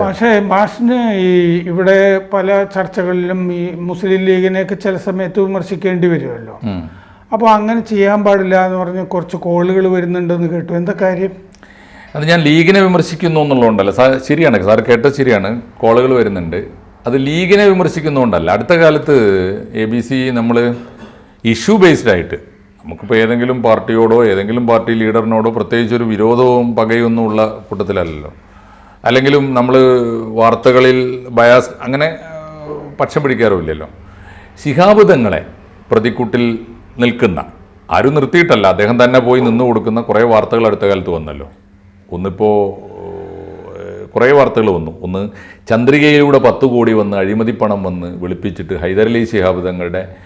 പക്ഷേ മാഷിന് ഈ ഇവിടെ പല ചർച്ചകളിലും ഈ മുസ്ലിം ലീഗിനെയൊക്കെ ചില സമയത്ത് വിമർശിക്കേണ്ടി വരുമല്ലോ. അപ്പോൾ അങ്ങനെ ചെയ്യാൻ പാടില്ല എന്ന് പറഞ്ഞ് കുറച്ച് കോളുകൾ വരുന്നുണ്ടെന്ന് കേട്ടു. എന്താ കാര്യം? അത് ഞാൻ ലീഗിനെ വിമർശിക്കുന്നു എന്നുള്ളതുകൊണ്ടല്ല. സാർ ശരിയാണ്. സാർ കേട്ടത് ശരിയാണ്. കോളുകൾ വരുന്നുണ്ട്. അത് ലീഗിനെ വിമർശിക്കുന്നതുകൊണ്ടല്ല. അടുത്ത കാലത്ത് എ ബി സി നമ്മൾ ഇഷ്യൂ ബേസ്ഡ് ആയിട്ട് നമുക്കിപ്പോൾ ഏതെങ്കിലും പാർട്ടിയോടോ ഏതെങ്കിലും പാർട്ടി ലീഡറിനോടോ പ്രത്യേകിച്ച് ഒരു വിരോധവും പകയൊന്നും ഉള്ള കൂട്ടത്തിലല്ലല്ലോ. അല്ലെങ്കിലും നമ്മൾ വാർത്തകളിൽ ബയാസ് അങ്ങനെ പക്ഷം പിടിക്കാറുമില്ലല്ലോ. ശിഹാബുദങ്ങളെ പ്രതിക്കൂട്ടിൽ നിൽക്കുന്ന ആരും നിർത്തിയിട്ടല്ല. അദ്ദേഹം തന്നെ പോയി നിന്ന് കൊടുക്കുന്ന കുറേ വാർത്തകൾ അടുത്ത കാലത്ത് വന്നല്ലോ. ഒന്നിപ്പോൾ കുറേ വാർത്തകൾ വന്നു. ഒന്ന് ചന്ദ്രികയിലൂടെ പത്ത് കോടി വന്ന് അഴിമതി പണം വന്ന് വെളുപ്പിച്ചിട്ട് ഹൈദരലി ശിഹാബ് തങ്ങളുടെ ഏഹ്, അന്യ-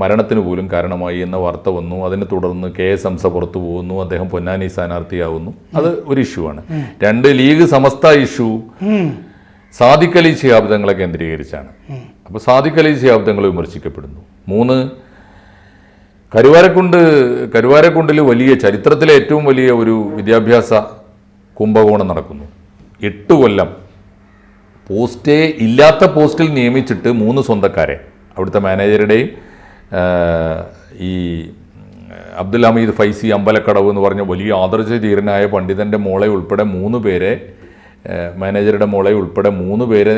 മരണത്തിന് പോലും കാരണമായി എന്ന വാർത്ത വന്നു. അതിനെ തുടർന്ന് കെ എസ് ഹംസ പുറത്തു പോകുന്നു. അദ്ദേഹം പൊന്നാനി സ്ഥാനാർത്ഥിയാവുന്നു. അത് ഒരു ഇഷ്യൂ ആണ്. രണ്ട് ലീഗ് സമസ്ത ഇഷ്യൂ സാദിഖലി അലി ശിഹാബ് തങ്ങളെ കേന്ദ്രീകരിച്ചാണ്. അപ്പോൾ സാദിഖലി അലി ശിഹാബ് തങ്ങൾ വിമർശിക്കപ്പെടുന്നു. മൂന്ന് കരുവാരക്കുണ്ട് കരുവാരക്കുണ്ടിൽ വലിയ ചരിത്രത്തിലെ ഏറ്റവും വലിയ ഒരു വിദ്യാഭ്യാസ കുംഭകോണം നടക്കുന്നു. എട്ട് കൊല്ലം പോസ്റ്റേ ഇല്ലാത്ത പോസ്റ്റിൽ നിയമിച്ചിട്ട് മൂന്ന് സ്വന്തക്കാരെ. അവിടുത്തെ മാനേജറുടെയും ഈ അബ്ദുൽ ഹമീദ് ഫൈസി അമ്പലക്കടവ് എന്ന് പറഞ്ഞ വലിയ ആദർശധീരനായ പണ്ഡിതന്റെ മോളെ ഉൾപ്പെടെ മൂന്ന് പേരെ മാനേജറുടെ മോളെ ഉൾപ്പെടെ മൂന്ന് പേരെ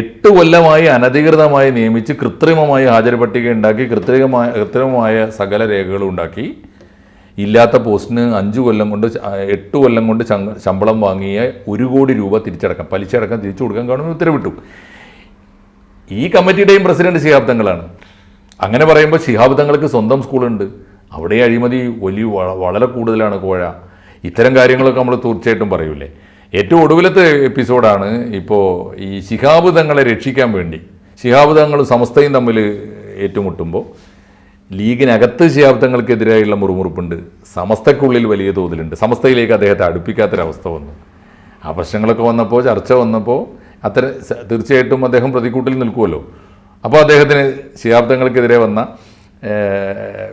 എട്ട് കൊല്ലമായി അനധികൃതമായി നിയമിച്ച് കൃത്രിമമായി ഹാജർ പട്ടിക ഉണ്ടാക്കി കൃത്രിമമായ കൃത്രിമമായ സകല രേഖകളും ഉണ്ടാക്കി. ഇല്ലാത്ത പോസ്റ്റിന് അഞ്ച് കൊല്ലം കൊണ്ട് എട്ട് കൊല്ലം കൊണ്ട് ശമ്പളം വാങ്ങിയ ഒരു കോടി രൂപ തിരിച്ചടക്കാം പലിശ അടക്കം തിരിച്ചു കൊടുക്കാൻ ഗവൺമെന്റ് ഉത്തരവിട്ടു. ഈ കമ്മിറ്റിയുടെയും പ്രസിഡന്റ് ശിഹാബ് തങ്ങളാണ്. അങ്ങനെ പറയുമ്പോൾ ശിഹാബ് തങ്ങൾക്ക് സ്വന്തം സ്കൂളുണ്ട്. അവിടെ അഴിമതി വലിയ വളരെ കൂടുതലാണ് കോഴ. ഇത്തരം കാര്യങ്ങളൊക്കെ നമ്മൾ തീർച്ചയായിട്ടും പറയൂലേ. ഏറ്റവും ഒടുവിലത്തെ എപ്പിസോഡാണ് ഇപ്പോൾ ഈ ശിഹാബ് തങ്ങളെ രക്ഷിക്കാൻ വേണ്ടി. ശിഹാബ് സമസ്തയും തമ്മിൽ ഏറ്റുമുട്ടുമ്പോൾ ലീഗിനകത്ത് ശിഹാബ് തങ്ങൾക്കെതിരായുള്ള മുറുമുറുപ്പുണ്ട്. സമസ്തക്കുള്ളിൽ വലിയ തോതിലുണ്ട്. സമസ്തയിലേക്ക് അദ്ദേഹത്തെ അടുപ്പിക്കാത്തൊരവസ്ഥ വന്നു. ആ പ്രശ്നങ്ങളൊക്കെ വന്നപ്പോൾ ചർച്ച വന്നപ്പോൾ അത്ര സ- തീർച്ചയായിട്ടും അദ്ദേഹം പ്രതിക്കൂട്ടിൽ നിൽക്കുമല്ലോ അപ്പോൾ അദ്ദേഹത്തിന് ശിഹാബ്ദങ്ങൾക്കെതിരെ വന്ന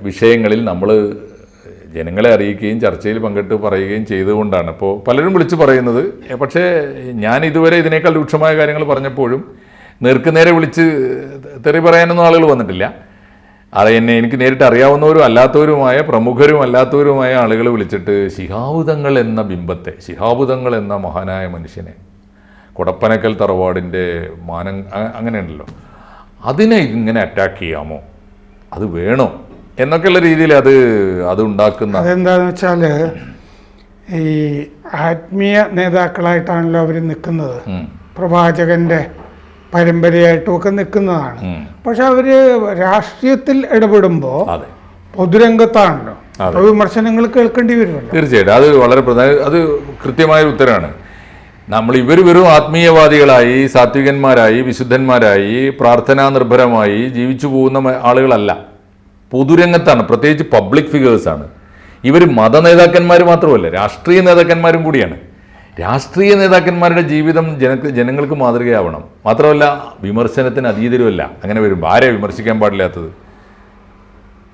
വിഷയങ്ങളിൽ നമ്മൾ ജനങ്ങളെ അറിയിക്കുകയും ചർച്ചയിൽ പങ്കിട്ട് പറയുകയും ചെയ്തുകൊണ്ടാണ്. അപ്പോൾ പലരും വിളിച്ചു പറയുന്നത് പക്ഷേ ഞാൻ ഇതുവരെ ഇതിനേക്കാൾ രൂക്ഷമായ കാര്യങ്ങൾ പറഞ്ഞപ്പോഴും നേർക്കുനേരെ വിളിച്ച് തെറി പറയാനൊന്നും ആളുകൾ വന്നിട്ടില്ല. അത് എന്നെ എനിക്ക് നേരിട്ട് അറിയാവുന്നവരും അല്ലാത്തവരുമായ പ്രമുഖരും അല്ലാത്തവരുമായ ആളുകൾ വിളിച്ചിട്ട് ശിഹാബുദങ്ങൾ എന്ന ബിംബത്തെ ശിഹാബുദങ്ങൾ എന്ന മഹാനായ മനുഷ്യനെ കൊടപ്പനക്കൽ തറവാടിന്റെ മാനം അങ്ങനെയുണ്ടല്ലോ. അതിനെ ഇങ്ങനെ അറ്റാക്ക് ചെയ്യാമോ? അത് വേണോ? എന്നൊക്കെയുള്ള രീതിയിൽ അത് അത് ഉണ്ടാക്കുന്ന അതെന്താന്ന് വെച്ചാൽ ഈ ആത്മീയ നേതാക്കളായിട്ടാണല്ലോ അവർ നിൽക്കുന്നത് പ്രവാചകന്റെ പരമ്പരയായിട്ടും ഒക്കെ നിൽക്കുന്നതാണ് പക്ഷെ അവർ രാഷ്ട്രീയത്തിൽ ഇടപെടുമ്പോൾ പൊതുരംഗത്താണല്ലോ. വിമർശനങ്ങൾ കേൾക്കേണ്ടി വരുമല്ലോ. തീർച്ചയായിട്ടും. അത് വളരെ പ്രധാന അത് കൃത്യമായ ഉത്തരമാണ്. നമ്മൾ ഇവർ വെറും ആത്മീയവാദികളായി സാത്വികന്മാരായി വിശുദ്ധന്മാരായി പ്രാർത്ഥനാ നിർഭരമായി ജീവിച്ചു പോകുന്ന ആളുകളല്ല. പൊതുരംഗത്താണ് പ്രത്യേകിച്ച് പബ്ലിക് ഫിഗേഴ്സാണ് ഇവർ മത നേതാക്കന്മാർ മാത്രമല്ല രാഷ്ട്രീയ നേതാക്കന്മാരും കൂടിയാണ്. രാഷ്ട്രീയ നേതാക്കന്മാരുടെ ജീവിതം ജനക്ക് ജനങ്ങൾക്ക് മാതൃകയാവണം. മാത്രമല്ല വിമർശനത്തിന് അതീതരുമല്ല. അങ്ങനെ വരുമ്പോൾ ആരെ വിമർശിക്കാൻ പാടില്ലാത്തത്?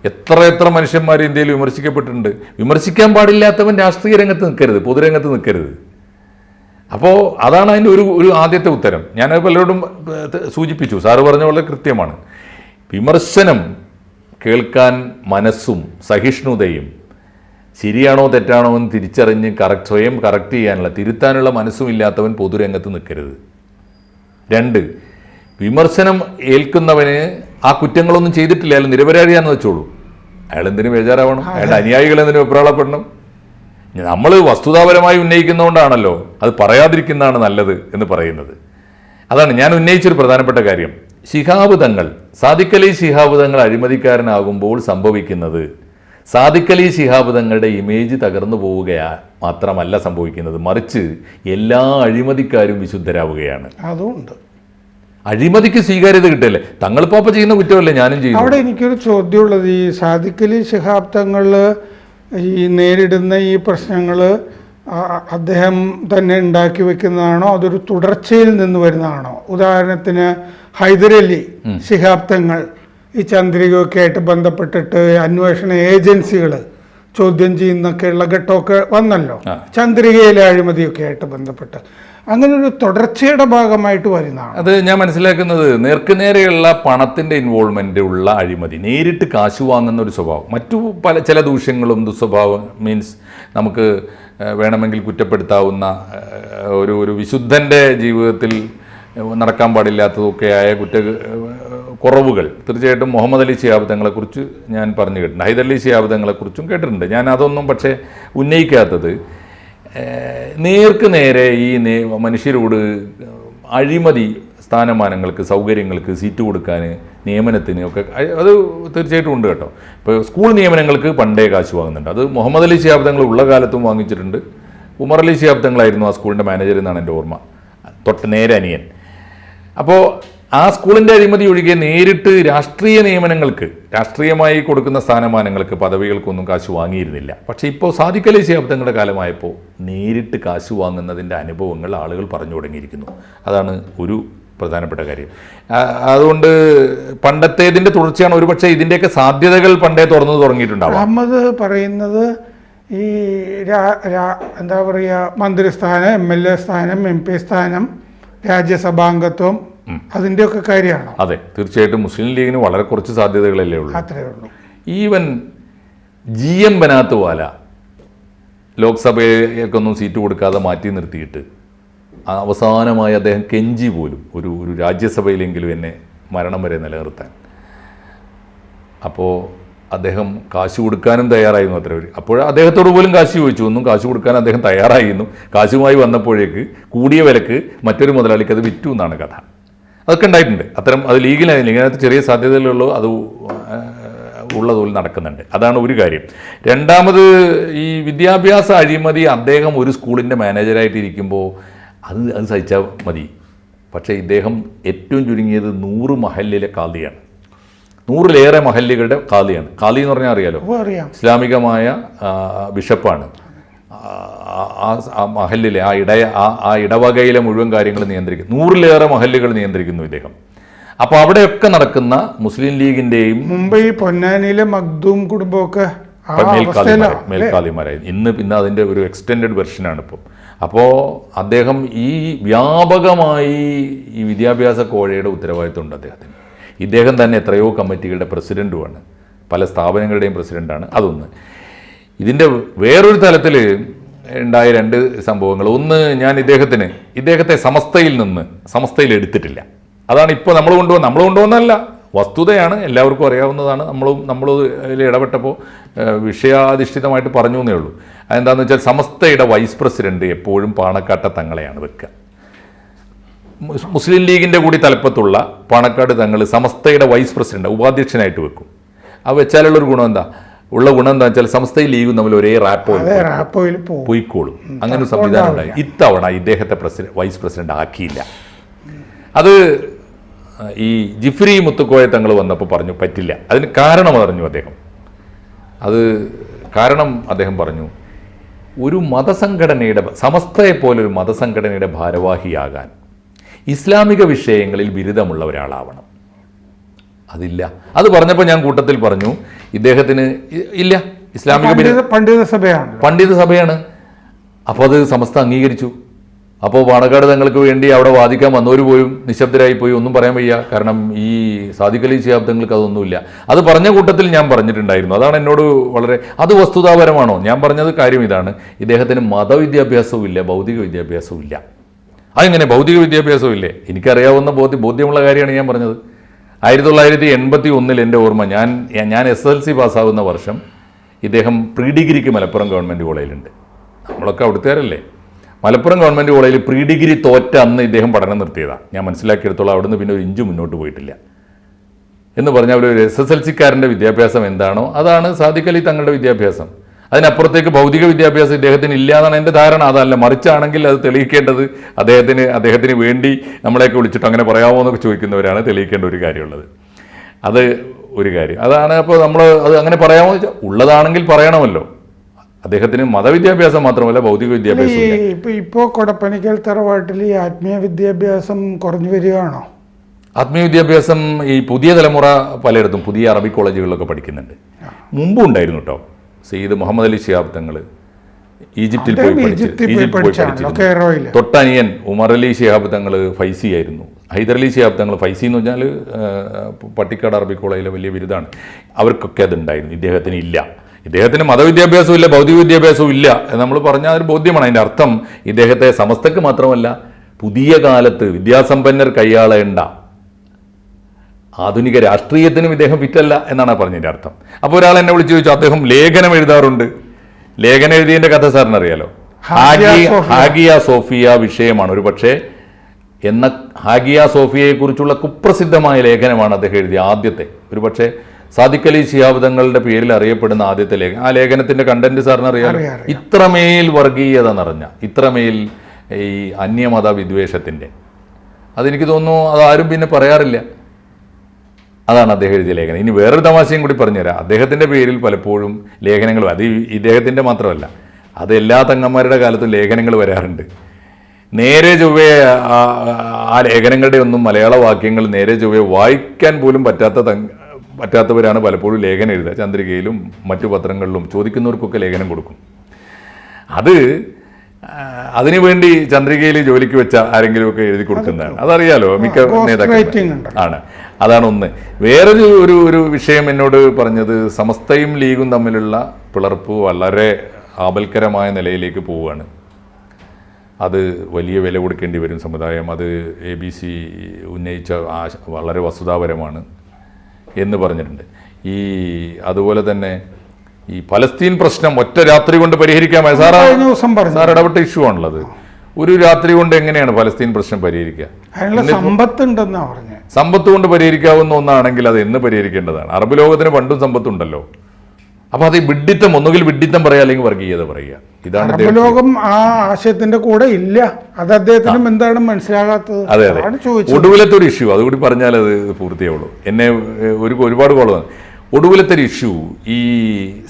എത്ര എത്ര മനുഷ്യന്മാർ ഇന്ത്യയിൽ വിമർശിക്കപ്പെട്ടിട്ടുണ്ട്. വിമർശിക്കാൻ പാടില്ലാത്തവൻ രാഷ്ട്രീയ രംഗത്ത് നിൽക്കരുത് പൊതുരംഗത്ത് നിൽക്കരുത്. അപ്പോൾ അതാണ് അതിന്റെ ഒരു ഒരു ആദ്യത്തെ ഉത്തരം. ഞാൻ പലരോടും സൂചിപ്പിച്ചു. സാറ് പറഞ്ഞ വളരെ കൃത്യമാണ്. വിമർശനം കേൾക്കാൻ മനസ്സും സഹിഷ്ണുതയും ശരിയാണോ തെറ്റാണോ എന്ന് തിരിച്ചറിഞ്ഞ് കറക്റ്റ് സ്വയം കറക്റ്റ് ചെയ്യാനുള്ള തിരുത്താനുള്ള മനസ്സും ഇല്ലാത്തവൻ പൊതുരംഗത്ത് നിൽക്കരുത്. രണ്ട് വിമർശനം ഏൽക്കുന്നവന് ആ കുറ്റങ്ങളൊന്നും ചെയ്തിട്ടില്ല. അയാൾ നിരപരാധിയാണെന്ന് വെച്ചോളൂ. അയാൾ എന്തിനു ബേജാറാവണം. അയാളുടെ അനുയായികൾ എന്തിനു വെപ്രാളപ്പെടണം നമ്മൾ വസ്തുതാപരമായി ഉന്നയിക്കുന്നതുകൊണ്ടാണല്ലോ അത് പറയാതിരിക്കുന്നതാണ് നല്ലത് എന്ന് പറയുന്നത്. അതാണ് ഞാൻ ഉന്നയിച്ചൊരു പ്രധാനപ്പെട്ട കാര്യം. ശിഹാബ് തങ്ങൾ സാദിഖലി ശിഹാബ് തങ്ങൾ അഴിമതിക്കാരനാകുമ്പോൾ സംഭവിക്കുന്നത് സാദിഖലി ശിഹാബ് തങ്ങളുടെ ഇമേജ് തകർന്നു പോവുകയാ മാത്രമല്ല സംഭവിക്കുന്നത്. മറിച്ച് എല്ലാ അഴിമതിക്കാരും വിശുദ്ധരാവുകയാണ്. അതുകൊണ്ട് അഴിമതിക്ക് സ്വീകാര്യത കിട്ടില്ലേ? പോപ്പ ചെയ്യുന്ന കുറ്റമല്ലേ ഞാനും ചെയ്യുന്നു അവിടെ എനിക്കൊരു ചോദ്യമുള്ളത്. ഈ സാദിഖലി ശിഹാബ് തങ്ങൾ ഈ നേരിടുന്ന ഈ പ്രശ്നങ്ങൾ അദ്ദേഹം തന്നെ ഉണ്ടാക്കി വെക്കുന്നതാണോ? അതൊരു തുടർച്ചയിൽ നിന്ന് വരുന്നതാണോ? ഉദാഹരണത്തിന് ഹൈദരലി ശിഹാബ് തങ്ങൾ ഈ ചന്ദ്രികയൊക്കെ ആയിട്ട് ബന്ധപ്പെട്ടിട്ട് അന്വേഷണ ഏജൻസികൾ ചോദ്യം ചെയ്യുന്നൊക്കെയുള്ള ഘട്ടമൊക്കെ വന്നല്ലോ. ചന്ദ്രികയിലെ അഴിമതിയൊക്കെ ആയിട്ട് ബന്ധപ്പെട്ട്. അങ്ങനെ ഒരു തുടർച്ചയുടെ ഭാഗമായിട്ട് വരുന്നതാണ് അത് ഞാൻ മനസ്സിലാക്കുന്നത് നേർക്കുനേരെയുള്ള പണത്തിന്റെ ഇൻവോൾവ്മെന്റ് ഉള്ള അഴിമതി നേരിട്ട് കാശ് വാങ്ങുന്ന ഒരു സ്വഭാവം. മറ്റു പല ചില ദൂഷ്യങ്ങളും ദുസ്വഭാവം മീൻസ് നമുക്ക് വേണമെങ്കിൽ കുറ്റപ്പെടുത്താവുന്ന ഒരു ഒരു വിശുദ്ധന്റെ ജീവിതത്തിൽ നടക്കാൻ പാടില്ലാത്തതൊക്കെയായ കുറ്റ കുറവുകൾ. തീർച്ചയായിട്ടും മുഹമ്മദ് അലി ശിഹാബ് ഞാൻ പറഞ്ഞു കേട്ടിട്ടുണ്ട് ഹൈദർ അലി തങ്ങളെക്കുറിച്ചും കേട്ടിട്ടുണ്ട്. ഞാൻ അതൊന്നും പക്ഷേ ഉന്നയിക്കാത്തത് നേർക്ക് നേരെ ഈ മനുഷ്യരോട് അഴിമതി സ്ഥാനമാനങ്ങൾക്ക് സൗകര്യങ്ങൾക്ക് സീറ്റ് കൊടുക്കാൻ നിയമനത്തിന് ഒക്കെ അത് തീർച്ചയായിട്ടും ഉണ്ട് കേട്ടോ. ഇപ്പോൾ സ്കൂൾ നിയമനങ്ങൾക്ക് പണ്ടേ കാശ് വാങ്ങുന്നുണ്ട്. അത് മുഹമ്മദ് അലി ശിഹാബ് തങ്ങൾ ഉള്ള കാലത്തും വാങ്ങിച്ചിട്ടുണ്ട്. ഉമർ അലി ശിഹാബ് തങ്ങളായിരുന്നു ആ സ്കൂളിന്റെ മാനേജർ എന്നാണ് എന്റെ ഓർമ്മ. തൊട്ട് നേരെ അനിയൻ. അപ്പോൾ ആ സ്കൂളിന്റെ അഴിമതി ഒഴികെ നേരിട്ട് രാഷ്ട്രീയ നിയമനങ്ങൾക്ക് രാഷ്ട്രീയമായി കൊടുക്കുന്ന സ്ഥാനമാനങ്ങൾക്ക് പദവികൾക്കൊന്നും കാശ് വാങ്ങിയിരുന്നില്ല. പക്ഷേ ഇപ്പോൾ സാധിക്കലേ ശബ്ദങ്ങളുടെ കാലമായപ്പോൾ നേരിട്ട് കാശ് വാങ്ങുന്നതിന്റെ അനുഭവങ്ങൾ ആളുകൾ പറഞ്ഞു തുടങ്ങിയിരിക്കുന്നു. അതാണ് ഒരു പ്രധാനപ്പെട്ട കാര്യം. അതുകൊണ്ട് പണ്ടത്തേതിന്റെ തുടർച്ചയാണ് ഒരുപക്ഷെ ഇതിന്റെയൊക്കെ സാധ്യതകൾ പണ്ടേ തുറന്നു തുടങ്ങിയിട്ടുണ്ടാവും. അഹമ്മദ് പറയുന്നത് ഈ എന്താ പറയുക മന്ത്രിസ്ഥാനം എം എൽ എ സ്ഥാനം എം പി സ്ഥാനം രാജ്യസഭാംഗത്വം അതിന്റെയൊക്കെ കാര്യമാണ്? അതെ തീർച്ചയായിട്ടും മുസ്ലിം ലീഗിന് വളരെ കുറച്ച് സാധ്യതകളല്ലേ ഉള്ളൂ. അത്രേ ഉള്ളൂ. Even G M Banatwala ലോക്സഭയ്ക്കൊന്നും സീറ്റ് കൊടുക്കാതെ മാറ്റി നിർത്തിയിട്ട് അവസാനമായി അദ്ദേഹം കെഞ്ചി പോലും ഒരു ഒരു രാജ്യസഭയിലെങ്കിലും എന്നെ മരണം വരെ നിലനിർത്താൻ. അപ്പോൾ അദ്ദേഹം കാശ് കൊടുക്കാനും തയ്യാറായിരുന്നു അത്ര പേര് അപ്പോൾ അദ്ദേഹത്തോട് പോലും കാശ് ചോദിച്ചു. ഒന്നും കാശ് കൊടുക്കാൻ അദ്ദേഹം തയ്യാറായിരുന്നു. കാശുമായി വന്നപ്പോഴേക്ക് കൂടിയ വിലക്ക് മറ്റൊരു മുതലാളിക്ക് അത് വിറ്റു എന്നാണ് കഥ. അതൊക്കെ ഉണ്ടായിട്ടുണ്ട്. അത്തരം അത് ലീഗലായില്ല ഇങ്ങനത്തെ ചെറിയ സാധ്യതകളുള്ളൂ അത് ഉള്ളതുപോലെ നടക്കുന്നുണ്ട്. അതാണ് ഒരു കാര്യം. രണ്ടാമത് ഈ വിദ്യാഭ്യാസ അഴിമതി അദ്ദേഹം ഒരു സ്കൂളിന്റെ മാനേജരായിട്ട് ഇരിക്കുമ്പോൾ അത് അത് സഹിച്ചാൽ മതി. പക്ഷേ ഇദ്ദേഹം ഏറ്റവും ചുരുങ്ങിയത് നൂറ് മഹല്ലിലെ കാദിയാണ് നൂറിലേറെ മഹല്ലുകളുടെ കാദിയാണ് കാദി എന്ന് പറഞ്ഞാൽ അറിയാലോ? ഇസ്ലാമികമായ ബിഷപ്പാണ്. ആ, ആ ആ മഹല്ലിലെ ആ ആ ഇടവകയിലെ മുഴുവൻ കാര്യങ്ങൾ നിയന്ത്രിക്കും. നൂറിലേറെ മഹല്ലുകൾ നിയന്ത്രിക്കുന്നു ഇദ്ദേഹം. അപ്പോൾ അവിടെയൊക്കെ നടക്കുന്ന മുസ്ലിം ലീഗിന്റെയും മുംബൈ പൊന്നാനിയിലെ മഗ്ദൂം കുടുംബമൊക്കെ മേൽക്കാലിമാരായിരുന്നു മേൽക്കാലിമാരായി അവസ്ഥയിലാണ് മേൽക്കാലിമാരായി. ഇന്ന് പിന്നെ അതിന്റെ ഒരു എക്സ്റ്റെൻഡഡ് വെർഷനാണ് ഇപ്പം. അപ്പോൾ അദ്ദേഹം ഈ വ്യാപകമായി ഈ വിദ്യാഭ്യാസ കോഴയുടെ ഉത്തരവാദിത്വം ഉണ്ട് അദ്ദേഹത്തിന്. ഇദ്ദേഹം തന്നെ എത്രയോ കമ്മിറ്റികളുടെ പ്രസിഡന്റുമാണ് പല സ്ഥാപനങ്ങളുടെയും പ്രസിഡന്റാണ് അതൊന്ന്. ഇതിന്റെ വേറൊരു തലത്തിൽ ഉണ്ടായ രണ്ട് സംഭവങ്ങൾ. ഒന്ന് ഞാൻ ഇദ്ദേഹത്തിന് ഇദ്ദേഹത്തെ സമസ്തയിൽ നിന്ന് സമസ്തയിൽ എടുത്തിട്ടില്ല. അതാണ് ഇപ്പോൾ നമ്മൾ കൊണ്ടുവന്ന നമ്മൾ കൊണ്ടുവന്നല്ല വസ്തുതയാണ് എല്ലാവർക്കും അറിയാവുന്നതാണ്. നമ്മളും നമ്മൾ അതിൽ ഇടപെട്ടപ്പോൾ വിഷയാധിഷ്ഠിതമായിട്ട് പറഞ്ഞു എന്നേ ഉള്ളൂ. അതെന്താണെന്ന് വെച്ചാൽ സമസ്തയുടെ വൈസ് പ്രസിഡന്റ് എപ്പോഴും പാണക്കാട്ട തങ്ങളെയാണ് വെക്കുക മുസ് മുസ്ലിം ലീഗിന്റെ കൂടി തലപ്പത്തുള്ള പാണക്കാട് തങ്ങൾ സമസ്തയുടെ വൈസ് പ്രസിഡന്റ് ഉപാധ്യക്ഷനായിട്ട് വെക്കും. ആ വെച്ചാലുള്ളൊരു ഗുണം എന്താ? ഉള്ള ഗുണം എന്താ വെച്ചാൽ സംസ്ഥയിൽ ലീഗും തമ്മിൽ ഒരേ റാപ്പോ റാപ്പോയിൽ പോയിക്കോളും. അങ്ങനെ ഒരു സംവിധാനം ഉണ്ടായി. ഇത്തവണ ഇദ്ദേഹത്തെ പ്രസിഡന്റ് വൈസ് പ്രസിഡന്റ് ആക്കിയില്ല. അത് ഈ ജിഫ്രി മുത്തുക്കോയ തങ്ങൾ വന്നപ്പോൾ പറഞ്ഞു പറ്റില്ല. അതിന് കാരണം അറിഞ്ഞു അദ്ദേഹം. അത് കാരണം അദ്ദേഹം പറഞ്ഞു ഒരു മതസംഘടനയുടെ സമസ്തയെ പോലെ ഒരു മതസംഘടനയുടെ ഭാരവാഹിയാകാൻ ഇസ്ലാമിക വിഷയങ്ങളിൽ ബിരുദമുള്ള ഒരാളാവണം. അതില്ല. അത് പറഞ്ഞപ്പോൾ ഞാൻ കൂട്ടത്തിൽ പറഞ്ഞു ഇദ്ദേഹത്തിന് ഇല്ല. ഇസ്ലാമിക പണ്ഡിത സഭയാണ്. പണ്ഡിത സഭയാണ്. അപ്പോൾ അത് സമസ്ത അംഗീകരിച്ചു. അപ്പോൾ പാണക്കാട് തങ്ങൾക്ക് വേണ്ടി അവിടെ വാദിക്കാൻ വന്നവർ പോലും നിശബ്ദരായി പോയി. ഒന്നും പറയാൻ വയ്യ. കാരണം ഈ സാദിഖലി ശിയാബ്ദങ്ങൾക്ക് അതൊന്നുമില്ല. അത് പറഞ്ഞ കൂട്ടത്തിൽ ഞാൻ പറഞ്ഞിട്ടുണ്ടായിരുന്നു. അതാണ് എന്നോട് വളരെ അത് വസ്തുതാപരമാണോ? ഞാൻ പറഞ്ഞത് കാര്യം ഇതാണ്. ഇദ്ദേഹത്തിന് മതവിദ്യാഭ്യാസവും ഇല്ല ഭൗതിക വിദ്യാഭ്യാസവും ഇല്ല അതെങ്ങനെ? ഭൗതിക വിദ്യാഭ്യാസവും ഇല്ലേ എനിക്കറിയാവുന്ന ബോധ്യം ബോധ്യമുള്ള കാര്യമാണ് ഞാൻ പറഞ്ഞത്. ആയിരത്തി തൊള്ളായിരത്തി എൺപത്തി ഒന്നിൽ എന്റെ ഓർമ്മ ഞാൻ ഞാൻ എസ് എൽ സി പാസ്സാവുന്ന വർഷം ഇദ്ദേഹം പ്രീ ഡിഗ്രിക്ക് മലപ്പുറം ഗവൺമെന്റ് കോളേജിലുണ്ട്. നമ്മളൊക്കെ അവിടുത്തേരല്ലേ മലപ്പുറം ഗവൺമെന്റ് കോളേജിൽ പ്രീ ഡിഗ്രി തോറ്റ അന്ന് ഇദ്ദേഹം പഠനം നിർത്തിയതാണ് ഞാൻ മനസ്സിലാക്കിയെടുത്തോളം അവിടുന്ന് പിന്നെ ഒരു ഇഞ്ച് മുന്നോട്ട് പോയിട്ടില്ല. എന്ന് പറഞ്ഞാൽ ഒരു എസ് എസ് എൽ സിക്കാരന്റെ വിദ്യാഭ്യാസം എന്താണോ അതാണ് സാദിഖലി തങ്ങളുടെ വിദ്യാഭ്യാസം. അതിനപ്പുറത്തേക്ക് ഭൗതിക വിദ്യാഭ്യാസം ഇദ്ദേഹത്തിന് ഇല്ല എന്നാണ് എന്റെ ധാരണ. അതല്ല മറിച്ചാണെങ്കിൽ അത് തെളിയിക്കേണ്ടത് അദ്ദേഹത്തിന് അദ്ദേഹത്തിന് വേണ്ടി നമ്മളെയൊക്കെ വിളിച്ചിട്ട് അങ്ങനെ പറയാമോ എന്നൊക്കെ ചോദിക്കുന്നവരാണ് തെളിയിക്കേണ്ട ഒരു കാര്യമുള്ളത്. അത് ഒരു കാര്യം. അതാണ് അപ്പോൾ നമ്മൾ അത് അങ്ങനെ പറയാമോ വെച്ചാൽ ഉള്ളതാണെങ്കിൽ പറയണമല്ലോ. അദ്ദേഹത്തിന് മതവിദ്യാഭ്യാസം മാത്രമല്ല ഭൗതിക വിദ്യാഭ്യാസം ഇപ്പോൾ ഇപ്പോൾ ഇപ്പോ കൊടപ്പനിക്കൽ തറവാട്ടിൽ ഈ ആത്മീയ വിദ്യാഭ്യാസം കുറഞ്ഞു വരികയാണോ? ആത്മീയ വിദ്യാഭ്യാസം ഈ പുതിയ തലമുറ പലയിടത്തും പുതിയ അറബി കോളേജുകളിലൊക്കെ പഠിക്കുന്നുണ്ട്. മുമ്പും ഉണ്ടായിരുന്നു കേട്ടോ സെയ്ദ് മുഹമ്മദ് അലി ശിഹാബ് തങ്ങൾ ഈജിപ്തിൽ പോയി പഠിച്ചു ഈജിപ്തിൽ പോയി പഠിച്ചിരുന്നു. തൊട്ടനിയൻ ഉമർ അലി ശിഹാബ് തങ്ങൾ ഫൈസി ആയിരുന്നു. ഹൈദർ അലി ശിഹാബ് തങ്ങൾ ഫൈസി എന്ന് പറഞ്ഞാൽ പട്ടിക്കാട് അറബി കോളേജിലെ വലിയ ബിരുദാണ്. അവർക്കൊക്കെ അതുണ്ടായിരുന്നു. ഇദ്ദേഹത്തിന് ഇല്ല. ഇദ്ദേഹത്തിന് മതവിദ്യാഭ്യാസവും ഇല്ല ഭൗതിക വിദ്യാഭ്യാസവും ഇല്ല എന്ന് നമ്മൾ പറഞ്ഞാൽ അതൊരു ബോധ്യമാണ്. അതിന്റെ അർത്ഥം ഇദ്ദേഹത്തെ സമസ്തക്ക് മാത്രമല്ല പുതിയ കാലത്ത് വിദ്യാസമ്പന്നർ കൈയാളേണ്ട ആധുനിക രാഷ്ട്രീയത്തിനും ഇദ്ദേഹം ഫിറ്റല്ല എന്നാണ് പറഞ്ഞതിന്റെ അർത്ഥം. അപ്പോൾ ഒരാൾ എന്നെ വിളിച്ചു ചോദിച്ചു അദ്ദേഹം ലേഖനം എഴുതാറുണ്ട്. ലേഖനം എഴുതിയതിന്റെ കഥ സാറിന് അറിയാലോ? Hagia Sophia. ഹാഗിയ സോഫിയ വിഷയമാണ്. ഒരു പക്ഷേ എന്ന ഹാഗിയ സോഫിയയെക്കുറിച്ചുള്ള കുപ്രസിദ്ധമായ ലേഖനമാണ് അദ്ദേഹം എഴുതിയ ആദ്യത്തെ. ഒരു പക്ഷേ അലി ശിഹാബ് പേരിൽ അറിയപ്പെടുന്ന ആദ്യത്തെ ലേഖനം. ആ ലേഖനത്തിന്റെ കണ്ടന്റ് സാറിന് അറിയാലോ? അറിയാം, അറിയാം. ഇത്രമേൽ വർഗീയത നിറഞ്ഞ ഇത്രമേൽ ഈ അന്യമത വിദ്വേഷത്തിന്റെ അതെനിക്ക് തോന്നുന്നു അതാരും പിന്നെ പറയാറില്ല. അതാണ് അദ്ദേഹം എഴുതിയ ലേഖനം. ഇനി വേറൊരു തമാശയും കൂടി പറഞ്ഞുതരാം. അദ്ദേഹത്തിന്റെ പേരിൽ പലപ്പോഴും ലേഖനങ്ങൾ അത് ഇദ്ദേഹത്തിന്റെ മാത്രമല്ല അത് എല്ലാ തങ്ങന്മാരുടെ കാലത്തും ലേഖനങ്ങൾ വരാറുണ്ട്. നേരെ ചൊവ്വേ ആ- ലേഖനങ്ങളുടെ ഒന്നും മലയാള വാക്യങ്ങൾ നേരെ ചൊവ്വേ വായിക്കാൻ പോലും പറ്റാത്ത തങ് പറ്റാത്തവരാണ് പലപ്പോഴും ലേഖനം എഴുതുക. ചന്ദ്രികയിലും മറ്റു പത്രങ്ങളിലും ചോദിക്കുന്നവർക്കൊക്കെ ലേഖനം കൊടുക്കും. അത് അതിനുവേണ്ടി ചന്ദ്രികയിൽ ജോലിക്ക് വെച്ച ആരെങ്കിലുമൊക്കെ എഴുതി കൊടുക്കുന്നതാണ്. അതറിയാലോ മിക്ക ഉണ്ട്. ആണ്. അതാണ് ഒന്ന്. വേറൊരു ഒരു ഒരു വിഷയം എന്നോട് പറഞ്ഞത് സമസ്തയും ലീഗും തമ്മിലുള്ള പിളർപ്പ് വളരെ ആപൽക്കരമായ നിലയിലേക്ക് പോവുകയാണ്. അത് വലിയ വില കൊടുക്കേണ്ടി വരും സമുദായം. അത് എ ബി സി ഉന്നയിച്ച ആശ വളരെ വസ്തുതാപരമാണ് എന്ന് പറഞ്ഞിട്ടുണ്ട്. ഈ അതുപോലെ തന്നെ ഈ പലസ്തീൻ പ്രശ്നം ഒറ്റ രാത്രി കൊണ്ട് പരിഹരിക്കാൻ സാർ ഇടപെട്ട ഇഷ്യൂ ആണുള്ളത്. ഒരു രാത്രി കൊണ്ട് എങ്ങനെയാണ് പലസ്തീൻ പ്രശ്നം പരിഹരിക്കുക? അതിനുള്ള സമ്പത്ത് ഉണ്ടെന്നാണ് പറഞ്ഞത്. സമ്പത്ത് കൊണ്ട് പരിഹരിക്കാവുന്ന ഒന്നാണെങ്കിൽ അത് എന്ന് പരിഹരിക്കേണ്ടതാണ്. അറബ് ലോകത്തിന് പണ്ടും സമ്പത്തുണ്ടല്ലോ. അപ്പൊ അത് വിഡിത്തം വിഡ്ഢിത്തം ഒന്നുകിൽ വിഡ്ഢിത്തം പറയുക അല്ലെങ്കിൽ വർഗീയത പറയുക ഇതാണ് അറബ് ലോകം ആ ആശയത്തിന്റെ കൂടെ ഇല്ല. അത് അദ്ദേഹത്തിനും എന്താണ് മനസ്സിലാകാത്തത്? അതെ അതെ. ഒടുവിലത്തെ ഒരു ഇഷ്യൂ അതുകൂടി പറഞ്ഞാൽ അത് പൂർത്തിയാവുള്ളൂ. എന്നെ ഒരു ഒരുപാട് വന്നു. ഒടുവിലത്തെ ഒരു ഇഷ്യൂ ഈ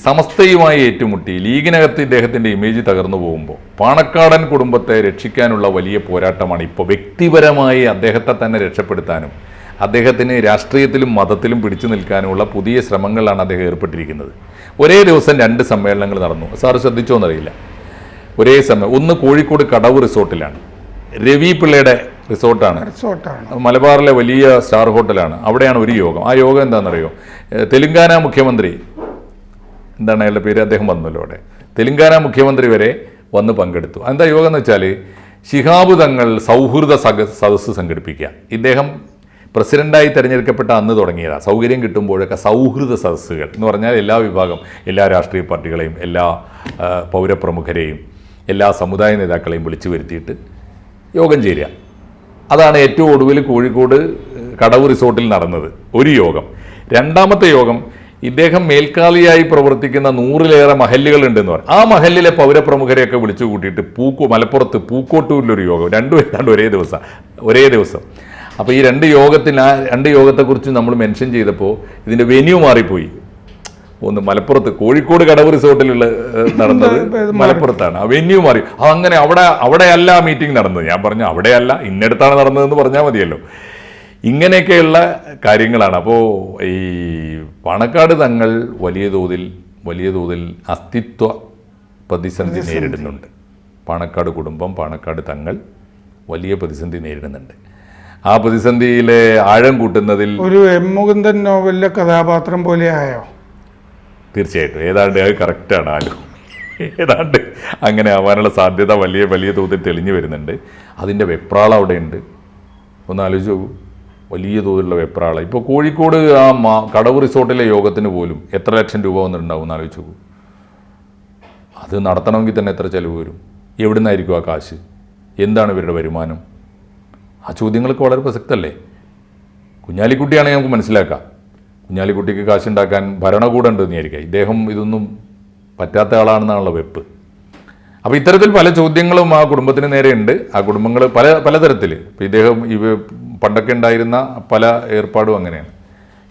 സമസ്തയുമായി ഏറ്റുമുട്ടി ലീഗിനകത്ത് ഇദ്ദേഹത്തിന്റെ ഇമേജ് തകർന്നു പോകുമ്പോൾ പാണക്കാടൻ കുടുംബത്തെ രക്ഷിക്കാനുള്ള വലിയ പോരാട്ടമാണ് ഇപ്പോൾ വ്യക്തിപരമായി അദ്ദേഹത്തെ തന്നെ രക്ഷപ്പെടുത്താനും അദ്ദേഹത്തിന് രാഷ്ട്രീയത്തിലും മതത്തിലും പിടിച്ചു നിൽക്കാനുമുള്ള പുതിയ ശ്രമങ്ങളിലാണ് അദ്ദേഹം ഏർപ്പെട്ടിരിക്കുന്നത്. ഒരേ ദിവസം രണ്ട് സമ്മേളനങ്ങൾ നടന്നു. സാറ് ശ്രദ്ധിച്ചോന്നറിയില്ല. ഒരേ സമയം ഒന്ന് കോഴിക്കോട് കടവ് റിസോർട്ടിലാണ്. രവി പിള്ളയുടെ റിസോർട്ടാണ്. റിസോർട്ടാണ്. മലബാറിലെ വലിയ സ്റ്റാർ ഹോട്ടലാണ്. അവിടെയാണ് ഒരു യോഗം. ആ യോഗം എന്താണെന്നറിയോ? തെലുങ്കാന മുഖ്യമന്ത്രി എന്താണ് അയാളുടെ പേര്? അദ്ദേഹം വന്നല്ലോ അവിടെ. തെലുങ്കാന മുഖ്യമന്ത്രി വരെ വന്ന് പങ്കെടുത്തു. എന്താ യോഗം എന്ന് വെച്ചാൽ ശിഹാബ് തങ്ങൾ സൗഹൃദ സദസ്സ് സംഘടിപ്പിക്കുക. ഇദ്ദേഹം പ്രസിഡന്റായി തിരഞ്ഞെടുക്കപ്പെട്ട അന്ന് തുടങ്ങിയതാണ് സൗകര്യം കിട്ടുമ്പോഴൊക്കെ സൗഹൃദ സദസ്സുകൾ എന്ന് പറഞ്ഞാൽ എല്ലാ വിഭാഗം എല്ലാ രാഷ്ട്രീയ പാർട്ടികളെയും എല്ലാ പൗരപ്രമുഖരെയും എല്ലാ സമുദായ നേതാക്കളെയും വിളിച്ചു വരുത്തിയിട്ട് യോഗം ചേരുക. അതാണ് ഏറ്റവും ഒടുവിൽ കോഴിക്കോട് കടവ് റിസോർട്ടിൽ നടന്നത്. ഒരു യോഗം. രണ്ടാമത്തെ യോഗം ഇദ്ദേഹം മേൽക്കാളിയായി പ്രവർത്തിക്കുന്ന നൂറിലേറെ മഹല്ലുകൾ ഉണ്ടെന്ന് പറയും ആ മഹല്ലിലെ പൗരപ്രമുഖരെയൊക്കെ വിളിച്ചു കൂട്ടിയിട്ട് പൂക്കോ മലപ്പുറത്ത് പൂക്കോട്ടൂരിലൊരു യോഗം. രണ്ടും ഏതാണ്ട് ഒരേ ദിവസം ഒരേ ദിവസം. അപ്പോൾ ഈ രണ്ട് യോഗത്തിന് ആ രണ്ട് യോഗത്തെക്കുറിച്ച് നമ്മൾ മെൻഷൻ ചെയ്തപ്പോൾ ഇതിന്റെ വെന്യൂ മാറിപ്പോയി. ഒന്ന് മലപ്പുറത്ത് കോഴിക്കോട് കടവ് റിസോർട്ടിലുള്ള നടന്നത് മലപ്പുറത്താണ് ആ വെന്യൂ മാറി. അങ്ങനെ അവിടെ അവിടെയല്ല ആ മീറ്റിംഗ് നടന്നത്. ഞാൻ പറഞ്ഞു അവിടെയല്ല ഇന്നടത്താണ് നടന്നതെന്ന് പറഞ്ഞാൽ മതിയല്ലോ. ഇങ്ങനെയൊക്കെയുള്ള കാര്യങ്ങളാണ്. അപ്പോൾ ഈ പണക്കാട് തങ്ങൾ വലിയ തോതിൽ വലിയ തോതിൽ അസ്തിത്വ പ്രതിസന്ധി. നേരിടുന്നുണ്ട്. പാണക്കാട് കുടുംബം പാണക്കാട് തങ്ങൾ വലിയ പ്രതിസന്ധി നേരിടുന്നുണ്ട്. ആ പ്രതിസന്ധിയിലെ ആഴം കൂട്ടുന്നതിൽ ഒരു എം മുകുന്ദൻ നോവലിലെ കഥാപാത്രം പോലെ ആയോ? തീർച്ചയായിട്ടും. ഏതാണ്ട് അത് കറക്റ്റാണ് ആലു. ഏതാണ്ട് അങ്ങനെ ആവാനുള്ള സാധ്യത വലിയ വലിയ തോതിൽ തെളിഞ്ഞു വരുന്നുണ്ട്. അതിന്റെ വെപ്രാളം അവിടെയുണ്ട്. ഒന്ന് ആലോചിച്ച് നോക്കൂ. വലിയ തോതിലുള്ള വെപ്രാളം. ഇപ്പോൾ കോഴിക്കോട് ആ മാ കടവ് റിസോർട്ടിലെ യോഗത്തിന് പോലും എത്ര ലക്ഷം രൂപ വന്നിട്ടുണ്ടാവും എന്ന് ആലോചിച്ച് നോക്കൂ. അത് നടത്തണമെങ്കിൽ തന്നെ എത്ര ചിലവ് വരും? എവിടെ നിന്നായിരിക്കും ആ കാശ്? എന്താണ് ഇവരുടെ വരുമാനം? ആ ചോദ്യങ്ങൾക്ക് വളരെ പ്രസക്തല്ലേ? കുഞ്ഞാലിക്കുട്ടിയാണെങ്കിൽ നമുക്ക് മനസ്സിലാക്കാം. കുഞ്ഞാലിക്കുട്ടിക്ക് കാശുണ്ടാക്കാൻ ഭരണകൂടം ഉണ്ടെന്ന് വിചാരിക്കുക. ഇദ്ദേഹം ഇതൊന്നും പറ്റാത്ത ആളാണെന്നാണല്ലോ വെപ്പ്. അപ്പോൾ ഇത്തരത്തിൽ പല ചോദ്യങ്ങളും ആ കുടുംബത്തിന് നേരെ ഉണ്ട്. ആ കുടുംബങ്ങൾ പല പലതരത്തിൽ ഇപ്പോൾ ഇദ്ദേഹം ഇവ പണ്ടൊക്കെ ഉണ്ടായിരുന്ന പല ഏർപ്പാടും അങ്ങനെയാണ്.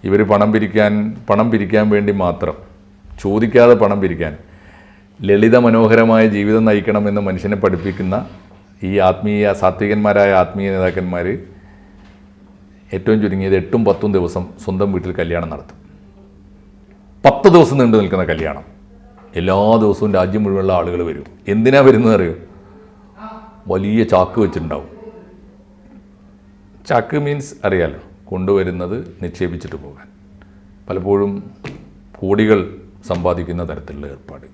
ഇവർ പണം പിരിക്കാൻ പണം പിരിക്കാൻ വേണ്ടി മാത്രം ചോദിക്കാതെ പണം പിരിക്കാൻ ലളിത മനോഹരമായ ജീവിതം നയിക്കണമെന്ന് മനുഷ്യനെ പഠിപ്പിക്കുന്ന ഈ ആത്മീയ സാത്വികന്മാരായ ആത്മീയ നേതാക്കന്മാർ ഏറ്റവും ചുരുങ്ങിയത് എട്ടും പത്തും ദിവസം സ്വന്തം വീട്ടിൽ കല്യാണം നടത്തും. പത്ത് ദിവസം നീണ്ടു നിൽക്കുന്ന കല്യാണം. എല്ലാ ദിവസവും രാജ്യം മുഴുവനുള്ള ആളുകൾ വരും. എന്തിനാ വരുന്നത് അറിയോ? വലിയ ചാക്ക് വെച്ചിട്ടുണ്ടാവും. ചാക്ക് മീൻസ് അറിയാലോ കൊണ്ടുവരുന്നത് നിക്ഷേപിച്ചിട്ട് പോകാൻ. പലപ്പോഴും കോടികൾ സമ്പാദിക്കുന്ന തരത്തിലുള്ള ഏർപ്പാട്.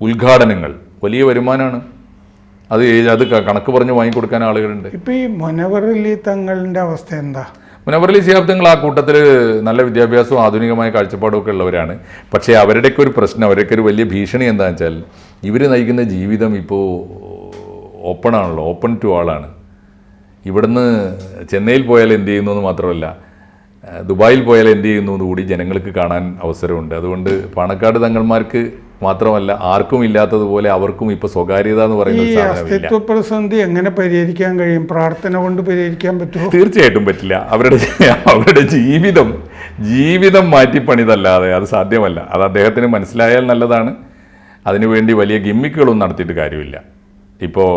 ഉദ്ഘാടനങ്ങൾ വലിയ വരുമാനമാണ്. അത് അത് കണക്ക് പറഞ്ഞ് വാങ്ങിക്കൊടുക്കാൻ ആളുകളുണ്ട്. ഇപ്പൊ ഈ മുനവറലി തങ്ങളുടെ അവസ്ഥ എന്താ? മുനവറലി ശിഹാബ്ദങ്ങൾ ആ കൂട്ടത്തിൽ നല്ല വിദ്യാഭ്യാസവും ആധുനികമായ കാഴ്ചപ്പാടും ഒക്കെ ഉള്ളവരാണ്. പക്ഷേ അവരുടെയൊക്കെ ഒരു പ്രശ്നം അവരുടെയൊക്കെ ഒരു വലിയ ഭീഷണി എന്താണെന്ന് വെച്ചാൽ ഇവർ നയിക്കുന്ന ജീവിതം ഇപ്പോൾ ഓപ്പൺ ആണല്ലോ ഓപ്പൺ ടു ആളാണ് ഇവിടുന്ന് ചെന്നൈയിൽ പോയാൽ എന്ത് ചെയ്യുന്നു എന്ന് മാത്രമല്ല ദുബായിൽ പോയാൽ എന്ത് ചെയ്യുന്നു എന്നുകൂടി ജനങ്ങൾക്ക് കാണാൻ അവസരമുണ്ട്. അതുകൊണ്ട് പാണക്കാട് തങ്ങന്മാർക്ക് മാത്രമല്ല ആർക്കും ഇല്ലാത്തതുപോലെ അവർക്കും ഇപ്പോൾ സ്വകാര്യത എന്ന് പറയുന്നത് പറയുന്ന അസ്തിത്വ പ്രതിസന്ധി എങ്ങനെ പരിഹരിക്കാൻ കഴിയും? പ്രാർത്ഥന കൊണ്ട് പരിഹരിക്കാൻ പറ്റുമോ? തീർച്ചയായിട്ടും പറ്റില്ല. അവരുടെ അവരുടെ ജീവിതം ജീവിതം മാറ്റിപ്പണിതല്ലാതെ അത് സാധ്യമല്ല. അത് അദ്ദേഹത്തിന് മനസ്സിലായാൽ നല്ലതാണ്. അതിനുവേണ്ടി വലിയ ഗിമ്മിക്കുകളൊന്നും നടത്തിയിട്ട് കാര്യമില്ല. ഇപ്പോൾ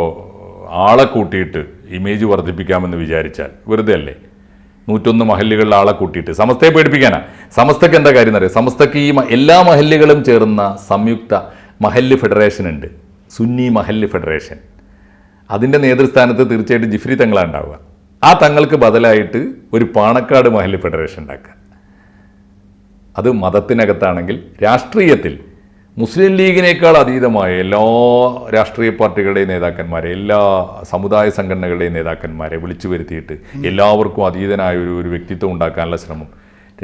ആളെ കൂട്ടിയിട്ട് ഇമേജ് വർദ്ധിപ്പിക്കാമെന്ന് വിചാരിച്ചാൽ വെറുതെ അല്ലേ നൂറ്റൊന്ന് മഹല്ലുകളിൽ ആളെ കൂട്ടിയിട്ട്. സമസ്തയെ പേടിപ്പിക്കാനാ. സമസ്തക്ക് എന്താ കാര്യം എന്നറിയാം? സമസ്തക്ക് ഈ എല്ലാ മഹല്ലുകളും ചേർന്ന സംയുക്ത മഹല്ല് ഫെഡറേഷൻ ഉണ്ട്. സുന്നി മഹല്ല് ഫെഡറേഷൻ. അതിന്റെ നേതൃസ്ഥാനത്ത് തീർച്ചയായിട്ടും ജിഫ്രി തങ്ങളാണ് ഉണ്ടാവുക. ആ തങ്ങൾക്ക് ബദലായിട്ട് ഒരു പാണക്കാട് മഹല്ല് ഫെഡറേഷൻ ഉണ്ടാക്കുക. അത് മതത്തിനകത്താണെങ്കിൽ രാഷ്ട്രീയത്തിൽ മുസ്ലിം ലീഗിനേക്കാൾ അതീതമായ എല്ലാ രാഷ്ട്രീയ പാർട്ടികളുടെയും നേതാക്കന്മാരെ എല്ലാ സമുദായ സംഘടനകളുടെയും നേതാക്കന്മാരെ വിളിച്ചു വരുത്തിയിട്ട് എല്ലാവർക്കും അതീതനായ ഒരു ഒരു വ്യക്തിത്വം ഉണ്ടാക്കാനുള്ള ശ്രമം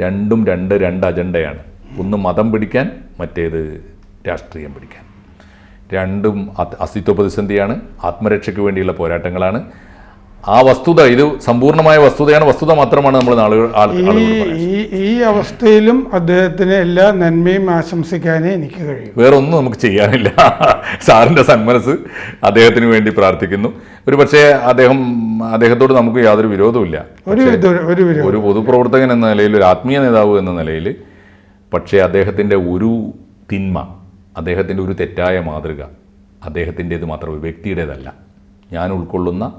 രണ്ടും രണ്ട് രണ്ട് അജണ്ടയാണ്. ഒന്ന് മതം പിടിക്കാൻ മറ്റേത് രാഷ്ട്രീയം പിടിക്കാൻ. രണ്ടും അസ്തിത്വ പ്രതിസന്ധിയാണ് ആത്മരക്ഷയ്ക്ക് വേണ്ടിയുള്ള പോരാട്ടങ്ങളാണ്. ആ വസ്തുത ഇത് സമ്പൂർണമായ വസ്തുതയാണ്. വസ്തുത മാത്രമാണ് നമ്മൾ ഈ ഈ അവസ്ഥയിലും അദ്ദേഹത്തിന് എല്ലാ നന്മയും ആശംസിക്കാനേ എനിക്ക് കഴിയും. വേറെ ഒന്നും നമുക്ക് ചെയ്യാനില്ല. സാറിന്റെ സന്മനസ് അദ്ദേഹത്തിന് വേണ്ടി പ്രാർത്ഥിക്കുന്നു. ഒരു പക്ഷേ അദ്ദേഹം അദ്ദേഹത്തോട് നമുക്ക് യാതൊരു വിരോധവുമില്ല. ഒരു പൊതുപ്രവർത്തകൻ എന്ന നിലയിൽ ഒരു ആത്മീയ നേതാവ് എന്ന നിലയിൽ പക്ഷേ അദ്ദേഹത്തിന്റെ ഒരു തിന്മ അദ്ദേഹത്തിന്റെ ഒരു തെറ്റായ മാതൃക അദ്ദേഹത്തിന്റേത് മാത്രം ഒരു വ്യക്തിയുടേതല്ല. ഞാൻ ഉൾക്കൊള്ളുന്ന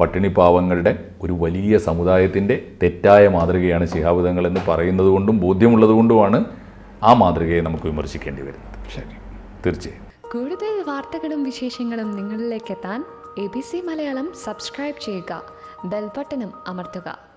പട്ടിണി പാവങ്ങളുടെ ഒരു വലിയ സമുദായത്തിന്റെ തെറ്റായ മാതൃകയാണ് ശിഹാബുദങ്ങൾ എന്ന് പറയുന്നത് കൊണ്ടും ബോധ്യമുള്ളത് കൊണ്ടുമാണ് ആ മാതൃകയെ നമുക്ക് വിമർശിക്കേണ്ടി വരുന്നത്. ശരി. തീർച്ചയായും. കൂടുതൽ വാർത്തകളും വിശേഷങ്ങളും നിങ്ങളിലേക്ക് എത്താൻ A B C Malayalam subscribe ചെയ്യുക. ബെൽബട്ടനും അമർത്തുക.